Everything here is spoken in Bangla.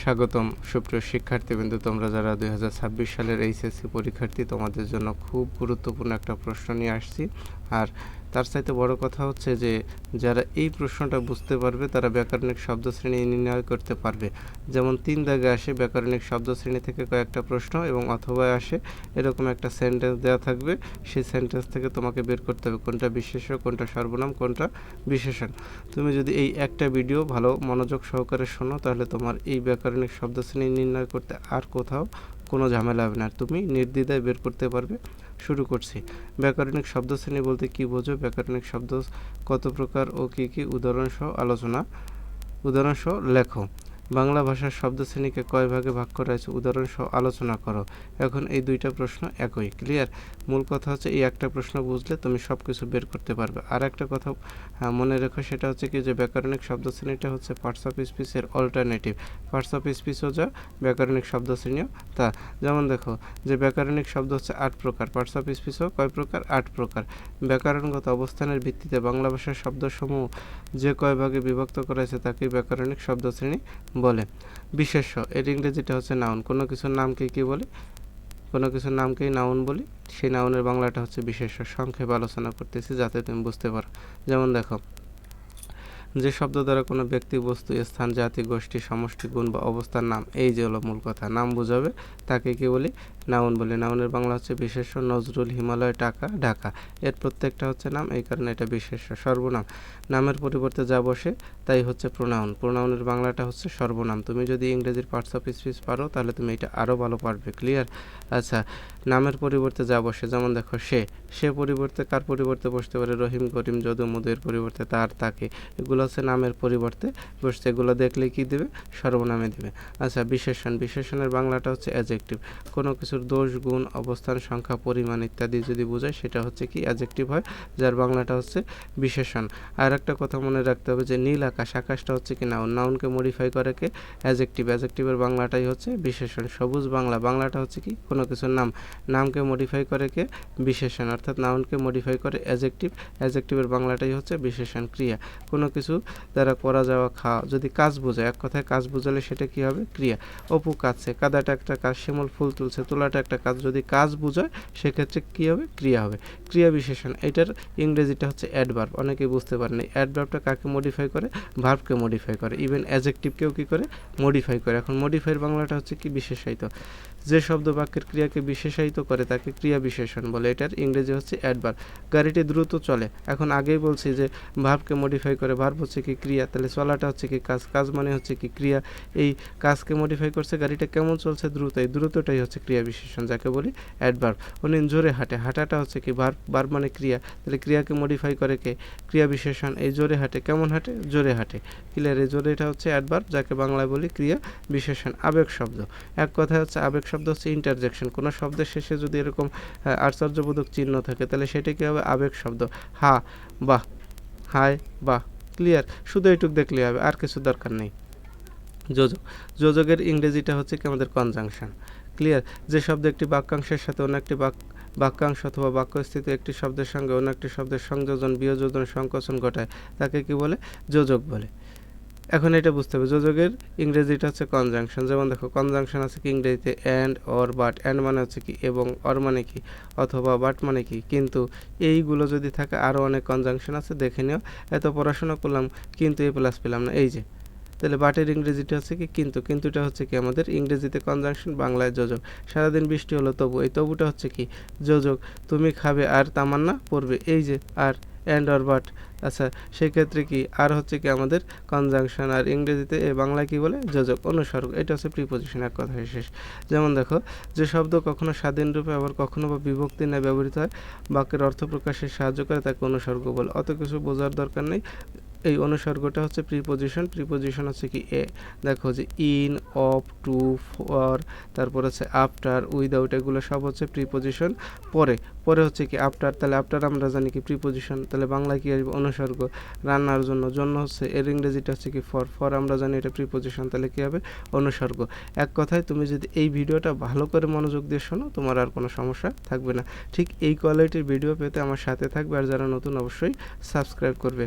স্বাগতম সুপ্রিয় শিক্ষার্থীবৃন্দ, তোমরা যারা দুই হাজার ছাব্বিশ সালের এইচএসসি পরীক্ষার্থী, তোমাদের জন্য খুব গুরুত্বপূর্ণ একটা প্রশ্ন নিয়ে আসছি। আর তার চাইতে বড় কথা হচ্ছে যে, যারা এই প্রশ্নটা বুঝতে পারবে, তারা ব্যাকরণিক শব্দ শ্রেণি নির্ণয় করতে পারবে। যেমন, তিন দাগে আসে ব্যাকরণিক শব্দ শ্রেণি থেকে কয়েকটা প্রশ্ন এবং অথবা আসে এরকম একটা সেন্টেন্স দেওয়া থাকবে। সেই সেন্টেন্স থেকে তোমাকে বের করতে হবে কোনটা বিশেষ্য কোনটা সর্বনাম, কোনটা বিশেষণ। তুমি যদি এই একটা ভিডিও ভালো মনোযোগ সহকারে শোনো, তাহলে তোমার এই ব্যাকরণিক শব্দ শ্রেণি নির্ণয় করতে আর কোথাও কোনো ঝামেলা হবে না। তুমি নির্দ্বিধায় বের করতে পারবে। শুরু করছি। ব্যাকরণিক শব্দ শ্রেণি বলতে কি বোঝো? ব্যাকরণিক শব্দ কত প্রকার ও কি কী? উদাহরণসহ আলোচনা। উদাহরণসহ লেখো। বাংলা ভাষার শব্দ শ্রেণীকে কয় ভাগে ভাগ করা হয়েছে? উদাহরণসহ আলোচনা করো। এখন এই দুইটা প্রশ্ন একই ক্লিয়ার মূল কথা হচ্ছে এই একটা প্রশ্ন বুঝলে তুমি সব কিছু বের করতে পারবে। আর একটা কথা হ্যাঁ, মনে রেখো সেটা হচ্ছে কি যে ব্যাকরণিক শব্দ শ্রেণীটা হচ্ছে পার্টস অফ স্পিচের অল্টারনেটিভ পার্টস অফ স্পিচও যা ব্যাকরণিক শব্দ শ্রেণীও তা। যেমন দেখো যে ব্যাকরণিক শব্দ হচ্ছে আট প্রকার পার্টস অফ স্পিচও কয় প্রকার? আট প্রকার। ব্যাকরণগত অবস্থানের ভিত্তিতে বাংলা ভাষার শব্দসমূহ যে কয় ভাগে বিভক্ত করা হয়েছে তাকে ব্যাকরণিক শব্দ শ্রেণি বলে। বিশেষ্য, এর ইংরেজিটা হচ্ছে নাউন কোনো কিছুর নামকে কি বলে? কোনো কিছুর নামকেই নাউন বলি। সেই নাউনের বাংলাটা হচ্ছে বিশেষ্য। সংক্ষেপ আলোচনা করতেছি যাতে তুমি বুঝতে পারো। যেমন দেখো যে শব্দ দ্বারা কোনো ব্যক্তি, বস্তু, স্থান, জাতি, গোষ্ঠী, সমষ্টি, গুণ বা অবস্থার নাম, এই যে হলো মূল কথা, নাম বোঝাবে, তাকে কি বলি? নাউন বলি। নাউনের বাংলা হচ্ছে বিশেষ্য নজরুল হিমালয় টাকা, ঢাকা। এর প্রত্যেকটা হচ্ছে নাম, এই কারণে এটা বিশেষ্য সর্বনাম। নামের পরিবর্তে যা বসে, তাই হচ্ছে প্রোনাউন। প্রোনাউনের বাংলাটা হচ্ছে সর্বনাম। তুমি যদি ইংরেজির পার্টস অফ স্পিচ পারো, তাহলে তুমি এটা আরও ভালো পারবে। ক্লিয়ার আচ্ছা নামের পরিবর্তে যা বসে, যেমন দেখো, সে। সে পরিবর্তে কার পরিবর্তে বসতে পারে? রহিম, করিম, যদু মধুর পরিবর্তে তার, তাকে। এগুলো হচ্ছে নামের পরিবর্তে বসছে এগুলো দেখলে কি দেবে? সর্বনামে দেবে। আচ্ছা বিশেষণ। বিশেষণের বাংলাটা হচ্ছে অ্যাজেক্টিভ কোনো কিছুর দোষ, গুণ, অবস্থান, সংখ্যা, পরিমাণ ইত্যাদি যদি বোঝায়, সেটা হচ্ছে কি অ্যাজেক্টিভ হয়, যার বাংলাটা হচ্ছে বিশেষণ। আর একটা কথা মনে রাখতে হবে যে নীল আকাশ, আকাশটা হচ্ছে কি নাউন নাউনকে মডিফাই করে কে? অ্যাজেক্টিভ অ্যাজেক্টিভের বাংলাটাই হচ্ছে বিশেষণ। সবুজ বাংলা। বাংলাটা হচ্ছে কি? কোনো কিছুর নাম। নামকে মডিফাই করে কে? বিশেষণ। অর্থাৎ নাউনকে মডিফাই করে অ্যাজেক্টিভ অ্যাজেক্টিভের বাংলাটাই হচ্ছে বিশেষণ ক্রিয়া। কোনো কিছু দ্বারা করা যাওয়া খাওয়া। যদি কাজ বোঝায়, এক কথায় কাজ বোঝালে সেটা কি হবে? ক্রিয়া। অপু কাছে কাদাটা একটা কাজ, শিমুল ফুল তুলছে, তোলাটা একটা কাজ। যদি কাজ বোঝায়, সেক্ষেত্রে কী হবে? ক্রিয়া হবে। ক্রিয়া বিশেষণ, এটার ইংরেজিটা হচ্ছে অ্যাডভার্ব। অনেকেই বুঝতে পারেন এই অ্যাডভার্বটা কাকে মডিফাই করে? ভার্বকে মডিফাই করে। ইভেন অ্যাজেক্টিভকেও কী করে? মডিফাই করে। এখন মডিফাইয়ের বাংলাটা হচ্ছে কি বিশেষায়িত? যে শব্দ বাক্যের ক্রিয়াকে বিশেষায়িত করে, তাকে ক্রিয়া বিশেষণ বলে। এটার ইংরেজি হচ্ছে অ্যাডভার্ব গাড়িটি দ্রুত চলে। এখন আগেই বলছি যে ভার্বকে মডিফাই করে ভার্ব হচ্ছে কি ক্রিয়া, তাহলে চলাটা হচ্ছে কি কাজ কাজ মানে হচ্ছে কি ক্রিয়া। এই কাজকে মডিফাই করছে গাড়িটা কেমন চলছে দ্রুত, এই দ্রুতটাই হচ্ছে ক্রিয়া বিশেষণ, যাকে বলি অ্যাডভার্ব উনি জোরে হাঁটে, হাঁটাটা হচ্ছে কি ভার্ব ভার্ব মানে ক্রিয়া। তাহলে ক্রিয়াকে মডিফাই করে কে? ক্রিয়া বিশেষণ, এই জোরে হাঁটে, কেমন হাঁটে? জোরে হাঁটে। ক্লিয়ার এই জোরে এটা হচ্ছে অ্যাডভার্ব যাকে বাংলায় বলি ক্রিয়া বিশেষণ, আবেগ শব্দ। এক কথায় হচ্ছে আবেগ শব্দ হচ্ছে ইন্টারজেকশন কোনো শব্দের শেষে যদি এরকম আশ্চর্যবোধক চিহ্ন থাকে, তাহলে সেটা কী হবে? আবেগ শব্দ। হা, বাহ, হায়, বাহ। ক্লিয়ার শুধু এইটুক দেখলে হবে, আর কিছু দরকার নেই। যোজক, যোজকের ইংরেজিটা হচ্ছে কি আমাদের কনজাংশন ক্লিয়ার যে শব্দ একটি বাক্যাংশের সাথে অন্য একটি বাক, বাক্যাংশ অথবা বাক্যস্থিতি একটি শব্দের সঙ্গে অন্য একটি শব্দের সংযোজন, বিয়োজন, সংকোচন ঘটায়, তাকে কি বলে? যোজক বলে। এখন এটা বুঝতে হবে। যোজকের ইংরেজিটা হচ্ছে কনজাংশন যেমন দেখো কনজাংশন আছে কি ইংরেজিতে অ্যান্ড অর বাট অ্যান্ড মানে হচ্ছে কি এবং অর মানে কি অথবা বাট মানে কি। কিন্তু এইগুলো যদি থাকে আরও অনেক কনজাংশন আছে, দেখে নিও। এত পড়াশোনা করলাম, কিন্তু এ প্লাস পেলাম না। এই যে, তাহলে বাটের ইংরেজিটা হচ্ছে কি কিন্তু। কিন্তুটা হচ্ছে কি আমাদের ইংরেজিতে কনজাংশন বাংলায় যোজক সারাদিন বৃষ্টি হলো, তবু। এই তবুটা হচ্ছে কি যোজক তুমি খাবে আর তামান্না পড়বে এই যে, আর অ্যান্ড অর বাট আচ্ছা সেক্ষেত্রে কি? আর হচ্ছে কি আমাদের কনজাংশন আর ইংরেজিতে এ বাংলায় কি বলে? যোজক, অনুসর্গ। এটা হচ্ছে প্রিপোজিশন এক কথা শেষ। যেমন দেখো, যে শব্দ কখনো স্বাধীন রূপে, আবার কখনো বা বিভক্তি না ব্যবহৃত হয়, বাক্যের অর্থ প্রকাশে সাহায্য করে তাকে অনুসর্গ বলে। অত কিছু বোঝার দরকার নেই। এই অনুসর্গটা হচ্ছে প্রিপোজিশন প্রিপোজিশন হচ্ছে কি এ দেখো যে ইন অফ টু ফর তারপর হচ্ছে আফটার উইদাউট এগুলো সব হচ্ছে প্রিপোজিশন পরে পরে হচ্ছে কি আফটার তাহলে আফটার আমরা জানি কি প্রিপোজিশন তাহলে বাংলায় কি আসবে? অনুসর্গ। রান্নার জন্য জন্য হচ্ছে এর ইংরেজিটা হচ্ছে কি ফর ফর আমরা জানি এটা প্রিপোজিশন তাহলে কি হবে? অনুসর্গ। এক কথায় তুমি যদি এই ভিডিওটা ভালো করে মনোযোগ দিয়ে শোনো, তোমার আর কোনো সমস্যা থাকবে না। ঠিক এই কোয়ালিটির ভিডিও পেতে আমার সাথে থাকবে, আর যারা নতুন অবশ্যই সাবস্ক্রাইব করবে।